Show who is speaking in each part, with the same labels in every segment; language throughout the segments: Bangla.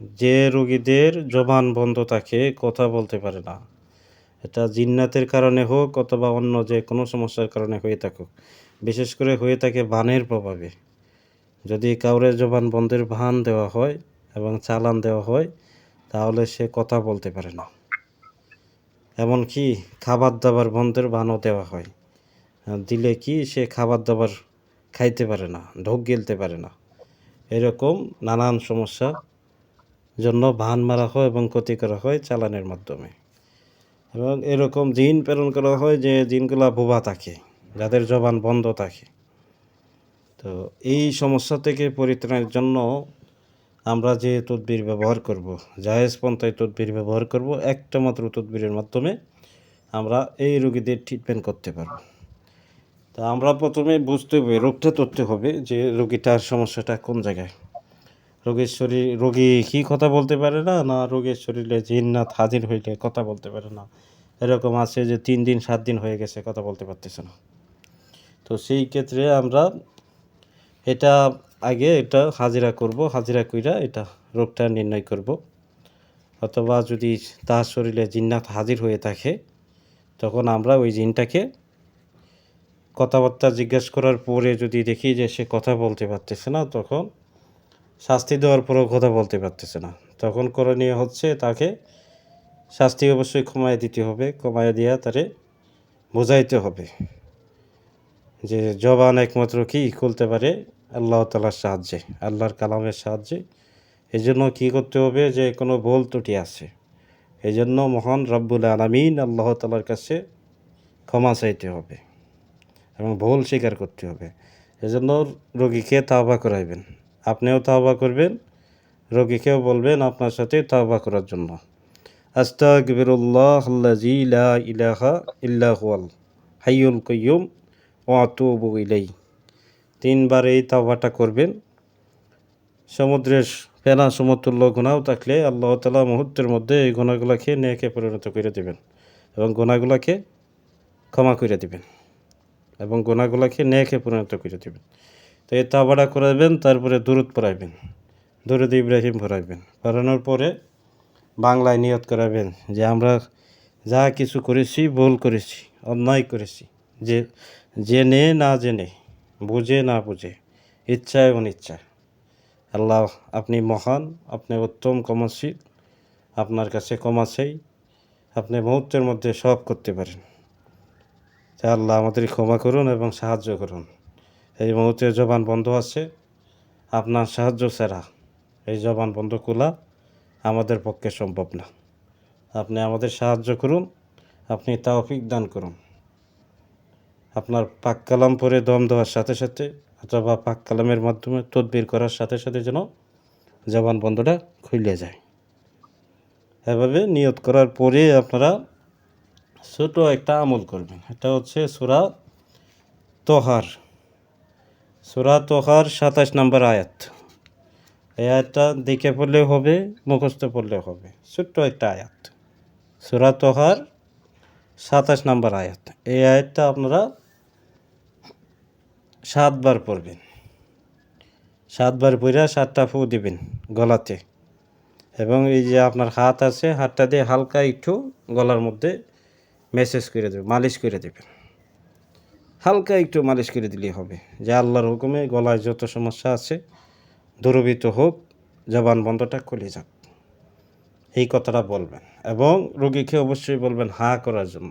Speaker 1: যে রোগীদের জবান বন্ধ থাকে, কথা বলতে পারে না। এটা জিন্নাতের কারণে হোক অথবা অন্য যে কোনো সমস্যার কারণে হয়ে থাকুক। বিশেষ করে হয়ে থাকে বানের প্রভাবে। যদি কাউরে জবান বন্ধের ভান দেওয়া হয় এবং চালান দেওয়া হয়, তাহলে সে কথা বলতে পারে না। এমনকি খাবার দাবার বন্ধের ভানও দেওয়া হয়। দিলে কি সে খাবার দাবার খাইতে পারে না, ঢোক গেলতে পারে না। এরকম নানান সমস্যা জন্য ভান মারা হয় এবং ক্ষতি করা হয় চালানের মাধ্যমে। এবং এরকম জিন প্রেরণ করা হয় যে জিনগুলা বোবা থাকে, যাদের জবান বন্ধ থাকে। তো এই সমস্যা থেকে পরিত্রাণের জন্য আমরা যে তদবির ব্যবহার করব, জায়েজ পন্থায় তদবির ব্যবহার করব, একটা মাত্র তদবিরের মাধ্যমে আমরা এই রোগীদের ট্রিটমেন্ট করতে পারব। তা আমরা প্রথমে বুঝতে হবে, রোগটা ধরতে হবে যে রোগীটার সমস্যাটা কোন জায়গায়। রোগীর শরীর, রোগী কি কথা বলতে পারে না? না, রোগীর শরীরে জিন্নাত হাজির হইলে কথা বলতে পারে না। এরকম আছে যে তিন দিন, সাত দিন হয়ে গেছে কথা বলতে পারতেছে না। তো সেই ক্ষেত্রে আমরা এটা আগে এটা হাজিরা করব, হাজিরা কইরা এটা রোগটা নির্ণয় করব। অথবা যদি তার শরীরে জিন্নাত হাজির হয়ে থাকে, তখন আমরা ওই জিনটাকে কথাবার্তা জিজ্ঞেস করার পরে যদি দেখি যে সে কথা বলতে পারতেছে না, তখন শাস্তি দেওয়ার পরেও কথা বলতে পারতেছে না। তখন করণীয় হচ্ছে তাকে শাস্তি অবশ্যই কমায় দিতে হবে কমায় দিয়া তারে বোঝাইতে হবে। যে জবান একমাত্র কি খুলতে পারে? আল্লাহ তালার সাহায্যে, আল্লাহর কালামের সাহায্যে। এই জন্য কী করতে হবে? যে কোনো ভুল ত্রুটি আছে। এই জন্য মহান রব্বুল আলমিন আল্লাহ তালার কাছে ক্ষমা চাইতে হবে এবং ভুল স্বীকার করতে হবে। এজন্য রোগীকে তাওবা করাইবেন। আপনিও তাওবা করবেন, রোগীকেও বলবেন আপনার সাথে তাওবা করার জন্য। আস্তাগফিরুল্লাহ আল্লাযী লা ইলাহা ইলাই তিনবার এই তাওবাটা করবেন। সমুদ্রের ফেনা সমতুল্য গুণাও থাকলে আল্লাহ তালা মুহূর্তের মধ্যে এই গুণাগুলাকে নেকে পরিণত করে দেবেন এবং গুণাগুলাকে ক্ষমা করে দেবেন এবং গোনাগুলাকে নেকে পরিণত করে দেবেন। তো এই তাবাড়া করাবেন, তারপরে দূরত পড়াইবেন দূরদ ইব্রাহিম পড়াইবেন পড়ানোর পরে বাংলায় নিয়ত করাবেন যে আমরা যা কিছু করেছি, ভুল করেছি, অন্যায় করেছি, যে জেনে না জেনে, বুঝে না বুঝে ইচ্ছায় অনিচ্ছায় আল্লাহ আপনি মহান, আপনি উত্তম কমশীল আপনার কাছে ক্ষমা চাই, আপনি মুহূর্তের মধ্যে সব করতে পারেন। তা আল্লাহ আমাদের ক্ষমা করুন এবং সাহায্য করুন। এই মুহূর্তে জবান বন্ধ আছে। আপনার সাহায্য ছাড়া এই জবান বন্ধ খোলা আমাদের পক্ষে সম্ভব না। আপনি আমাদের সাহায্য করুন, আপনি তাওফিক দান করুন। আপনার পাক কালাম পরে দম দেওয়ার সাথে সাথে অথবা পাক কালামের মাধ্যমে তদবির করার সাথে সাথে যেন জবান বন্ধটা খুলে যায়। এভাবে নিয়ত করার পরে আপনারা ছোট একটা আমল করবেন। এটা হচ্ছে সুরা তোহার। সুরা তোহার সাতাশ নম্বর আয়াত। এই আয়াতটা দেখে পড়লেও হবে, মুখস্থ পড়লেও হবে। ছোট্ট একটা আয়াত। সুরা তোহার সাতাশ নম্বর আয়াত। এই আয়াতটা আপনারা সাতবার পড়বেন। সাতবার পড়া সাতটা ফু দিবেন গলাতে। এবং এই যে আপনার হাত আছে, হাতটা দিয়ে হালকা একটু গলার মধ্যে মেসেজ করে দেবে মালিশ করে দেবেন। হালকা একটু মালিশ করে দিলেই হবে। যে আল্লাহর হুকুমে গলায় যত সমস্যা আছে, দূরবীত হোক, জবান বন্ধটা খুলে যাক। এই কথাটা বলবেন এবং রোগীকে অবশ্যই বলবেন, হা করার জন্য।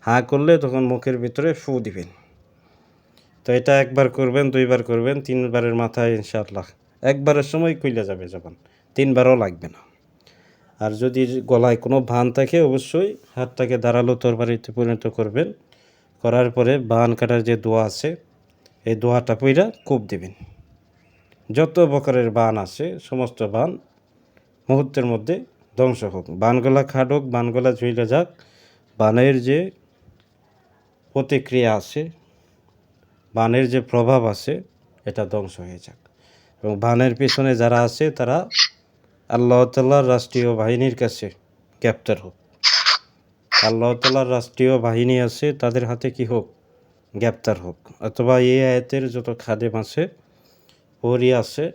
Speaker 1: হাঁ করলে তখন মুখের ভিতরে ফু দিবেন। তো এটা একবার করবেন, দুইবার করবেন, তিনবারের মাথায় ইনশাআল্লাহ। একবারের সময় কইলে যাবে জবান, তিনবারও লাগবে না। আর যদি গলায় কোনো ভান থাকে, অবশ্যই হাতটাকে দাঁড়াল তরবারিতে পরিণত করবেন। করার পরে বান কাটার যে দোয়া আছে, এই দোয়াটা পইরা কূপ দিবেন। যত প্রকারের বান আছে, সমস্ত বান মুহূর্তের মধ্যে ধ্বংস হোক। বানগলা খাট হোক, বানগলা ঝুইলে যাক, বানের যে প্রতিক্রিয়া আছে, বানের যে প্রভাব আছে, এটা ধ্বংস হয়ে যাক। এবং বানের পিছনে যারা আছে, তারা আল্লাহ তাল্লাহর রাষ্ট্রীয় বাহিনীর কাছে গ্রেপ্তার হোক। আল্লাহ তাল্লাহর রাষ্ট্রীয় বাহিনী আছে, তাদের হাতে কি হোক, গ্রেপ্তার হোক। অথবা এই আয়াতের যত খাদেম আছে পরি আছে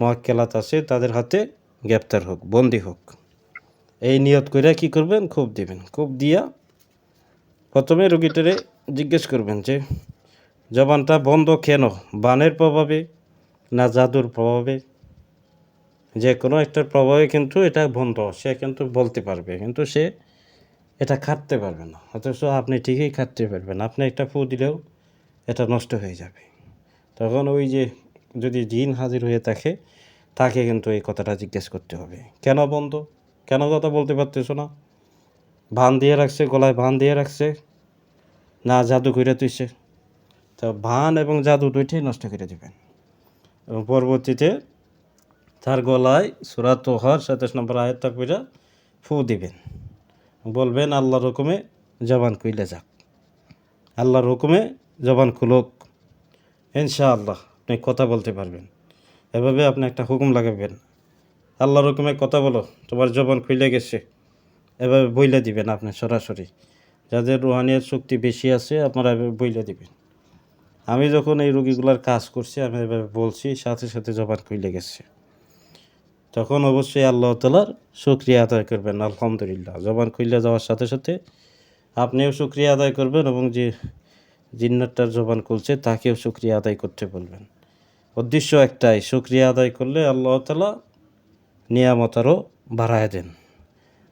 Speaker 1: মহাক্কেলাত আছে, তাদের হাতে গ্রেপ্তার হোক, বন্দি হোক। এই নিয়ত করে কি করবেন? খুব দিবেন। খুব দিয়া প্রথমে রুগীটারে জিজ্ঞেস করবেন যে, জবানটা বন্ধ কেন? বানের প্রভাবে না জাদুর প্রভাবে? যে কোনো একটার প্রভাবে কিন্তু এটা বন্ধ, সে কিন্তু বলতে পারবে। কিন্তু সে এটা খাটতে পারবে না। অথচ আপনি ঠিকই খাটতে পারবেন। আপনি একটা ফু দিলেও এটা নষ্ট হয়ে যাবে। তখন ওই যে যদি জিন হাজির হয়ে থাকে, তাকে কিন্তু এই কথাটা জিজ্ঞেস করতে হবে। কেন বন্ধ? কেন কথা বলতে পারতেছো না? ভান দিয়ে রাখছে, গলায় ভান দিয়ে রাখছে, না জাদু করে তুইছে তো ভান এবং জাদু দুইটাই নষ্ট করে দেবেন। এবং পরবর্তীতে তার গলায় সুরাত তোহার সাতাশ নম্বর আয়াতটা করে ফু দিবেন। বলবেন, আল্লাহর হুকুমে জবান কইলে যাক। আল্লাহর হুকুমে জবান খুলুক। ইনশাআল্লাহ, আপনি কথা বলতে পারবেন। এভাবে আপনি একটা হুকুম লাগাবেন। আল্লাহর হুকুমে কথা বলো, তোমার জবান খুলে গেছে। এভাবে বইলে দিবেন আপনি সরাসরি। যাদের রুহানিয়ার শক্তি বেশি আছে, আপনারা এভাবে বইলে দিবেন। আমি যখন এই রুগীগুলোর কাজ করছি, আমি এভাবে বলছি, সাথে সাথে জবান খুলে গেছে। তখন অবশ্যই আল্লাহ তালার শুক্রিয়া আদায় করবেন, আলহামদুলিল্লাহ। জবান খুলে যাওয়ার সাথে সাথে আপনিও শুক্রিয়া আদায় করবেন এবং যে জিন্নারটার জবান খুলছে তাকেও শুক্রিয়া আদায় করতে বলবেন। উদ্দেশ্য একটাই, শুক্রিয়া আদায় করলে আল্লাহ তালা নিয়ামত আরও বাড়ায় দেন।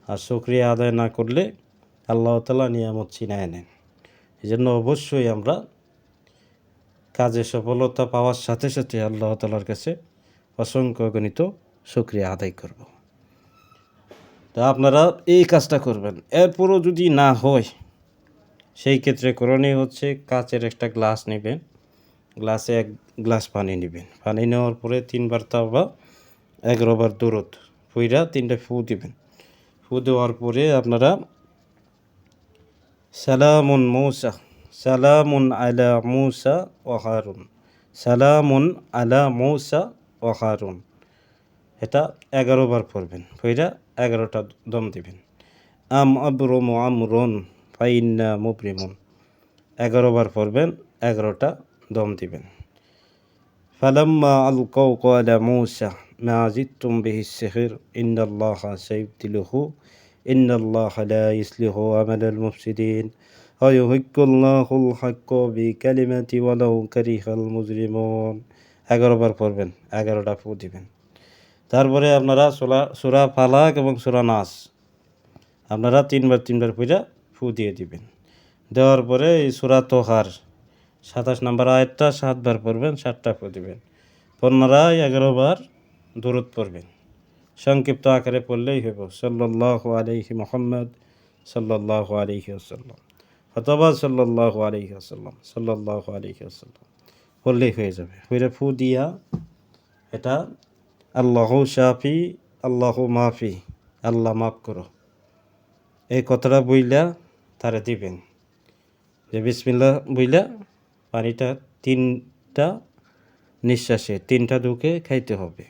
Speaker 1: আর শুক্রিয়া আদায় না করলে আল্লাহ তালা নিয়ামত ছিনায় নেন। এই জন্য অবশ্যই আমরা কাজে সফলতা পাওয়ার সাথে সাথে আল্লাহ তালার কাছে অসংখ্য গণিত শুক্রিয়া আদায় করব। তা আপনারা এই কাজটা করবেন। এরপরও যদি না হয়, সেই ক্ষেত্রে করণীয় হচ্ছে কাচের একটা গ্লাস নেবেন। গ্লাসে এক গ্লাস পানি নেবেন। পানি নেওয়ার পরে তিনবার তাওবা এগারোবার দূরত ফুইরা তিনটা ফু দিবেন। ফু দেওয়ার পরে আপনারা সালামুন মৌসা, সালামুন আলা মৌসা ও হারুন। সালামুন আলা মৌসা ও হারুন। এটা এগারো বার পড়বেন পইরা এগারোটা দম দিবেন আম আবরম আমরন ফাইন্না মুবরিমুন এগারো বার পড়বেন এগারোটা দম দিবেন ফালাম্মা আল কৌ কলা মৌসা মা জিতুম বিহি সেহির ইন্দাল্লাহ সাইবদিলহু ইন্দাল্লাহ লা ইসলিহু আমাল মুফসিদিন ويحق الله الحق بكلمة ولو كره المجرمون এগারো বার পড়বেন এগারোটা ফু দিবেন তারপরে আপনারা সোলা, সুরা ফালাক এবং সুরা নাস আপনারা তিনবার তিনবার পূজা ফু দিয়ে দিবেন। দেওয়ার পরে এই সুরা তোহার, সাতাশ নাম্বার আয়াতটা সাতবার পড়বেন, সাতটা ফু দিবেন। পুনরায় এগারো বার দূরত পড়বেন। সংক্ষিপ্ত আকারে পড়লেই হইব। সাল্লাহ আলহি মোহাম্মদ সাল্লাহ আলহি আসাল্লাম অথবা সাল্লাহ আলহি আসাল্লাম সাল্লাহ আলহি আসাল্লাম পড়লেই হয়ে যাবে। হইলে ফু দিয়া এটা আল্লাহ শাফি, আল্লাহ মাফি, আল্লাহ মাফ করো। এই কথাটা বইলা তারা দিবেন। যে বিসমিল্লা বইলা পানিটা তিনটা নিঃশ্বাসে, তিনটা ঢুকে খাইতে হবে।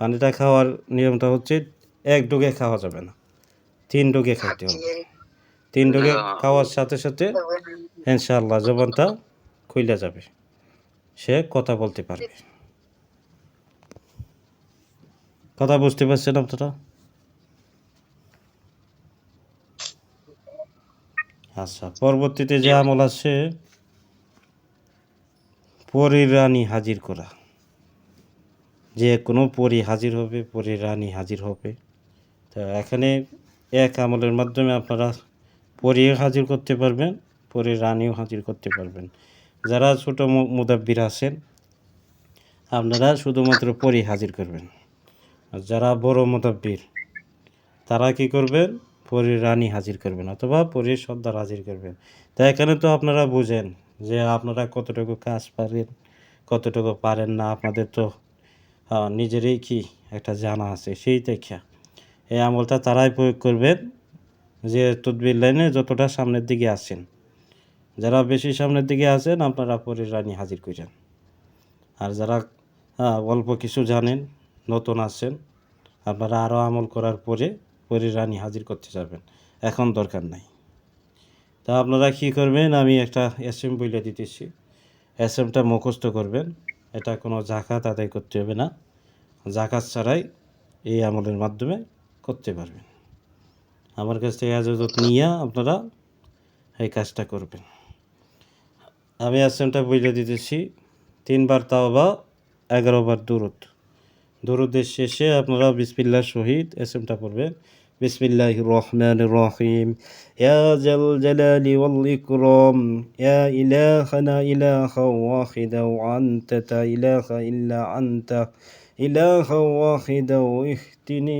Speaker 1: পানিটা খাওয়ার নিয়মটা হচ্ছে এক ডুগে খাওয়া যাবে না, তিন ডুগে খাইতে হবে। তিন ডুগে খাওয়ার সাথে সাথে ইনশাআল্লাহ জবানটা খুইলা যাবে। সে কথা বলতে পারবে। কথা বুঝতে পারছেন আপনারা? আচ্ছা পরবর্তীতে যে আমল আছে পরীর রানী হাজির করা। যে কোনো পরী হাজির হবে পরীর রানী হাজির হবে। তো এখানে এক আমলের মাধ্যমে আপনারা পরীও হাজির করতে পারবেন পরীর রানীও হাজির করতে পারবেন। যারা ছোটো মুদাব্বির আছেন আপনারা শুধুমাত্র পরী হাজির করবেন। আর যারা বড় মোতাব্বির তারা কি করবেন? পরীর রানী হাজির করবেন অথবা পরীর সর্দার হাজির করবেন। তা এখানে তো আপনারা বুঝেন যে আপনারা কতটুকু কাজ পারেন, কতটুকু পারেন না। আপনাদের তো নিজেরই কি একটা জানা আছে, সেই দেখা। এই আমলটা তারাই প্রয়োগ করবেন যে তদবির লাইনে যতটা সামনের দিকে আসেন যারা বেশি সামনের দিকে আছেন, আপনারা পরীর রানী হাজির করেন আর যারা অল্প কিছু জানেন নতুন আছেন, আপনারা আরও আমল করার পরে পরীর রানী হাজির করতে যাবেন। এখন দরকার নাই। তা আপনারা কী করবেন? আমি একটা এস এম বইলে দিতেছি। এস এমটা মুখস্থ করবেন। এটা কোনো জাকাত আদায় করতে হবে না। জাকাত ছাড়াই এই আমলের মাধ্যমে করতে পারবেন। আমার কাছ থেকে আজত নিয়ে আপনারা এই কাজটা করবেন। আমি আসেনটা বুঝে দিতেছি। তিনবার তাওবা, এগারো বার দুরুদ। দুরুদের শেষে আপনারা বিসমিল্লাহ শহীদ এসএমটা পড়বেন। বিসমিল্লাহ রহমান রহিম। ইয়া জাল জালালি ওয়াল ইকরাম। ইয়া ইলাহানা ইলাহা ওয়াহিদা আনতা ইলাহা ইল্লা আনতা। ইলাহা ওয়াহিদা ইহতিনি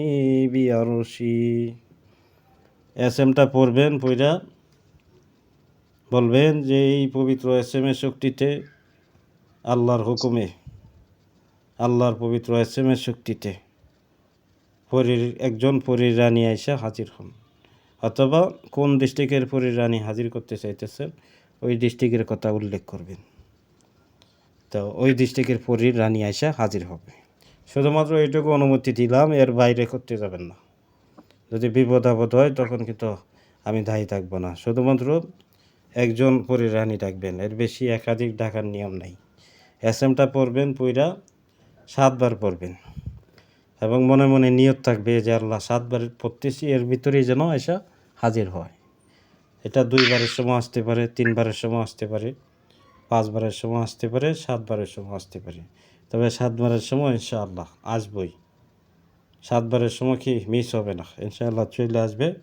Speaker 1: পড়বেন পইরা বলবেন যে এই পবিত্র এস এম এ শক্তিতে আল্লাহর হুকুমে আল্লাহর পবিত্র এস এম শক্তিতে পরীর, একজন পরীর রানী আইসা হাজির হন। অথবা কোন ডিস্ট্রিক্টের পরীর রানী হাজির করতে চাইতেছেন, ওই ডিস্ট্রিক্টের কথা উল্লেখ করবেন। তো ওই ডিস্ট্রিক্টের পরীর রানী আইসা হাজির হবে। শুধুমাত্র এইটুকু অনুমতি দিলাম, এর বাইরে করতে যাবেন না। যদি বিপদ আপদ হয়, তখন কিন্তু আমি দায়ী থাকব না। শুধুমাত্র একজন পরিরানী ডাকবেন। এর বেশি একাধিক ডাকার নিয়ম নাই। এস এমটা পড়বেন পুইরা সাতবার পড়বেন। এবং মনে মনে নিয়ত থাকবে যে আল্লাহ সাতবার পড়তেছি, এর ভিতরেই যেন এসা হাজির হয়। এটা দুইবারের সময় আসতে পারে, তিনবারের সময় আসতে পারে, পাঁচবারের সময় আসতে পারে, সাতবারের সময় আসতে পারে। তবে সাতবারের সময় ইনশাআল্লাহ আসবই। সাতবারের সময় কি মিস হবে না? ইনশাআল্লাহ চলে আসবে।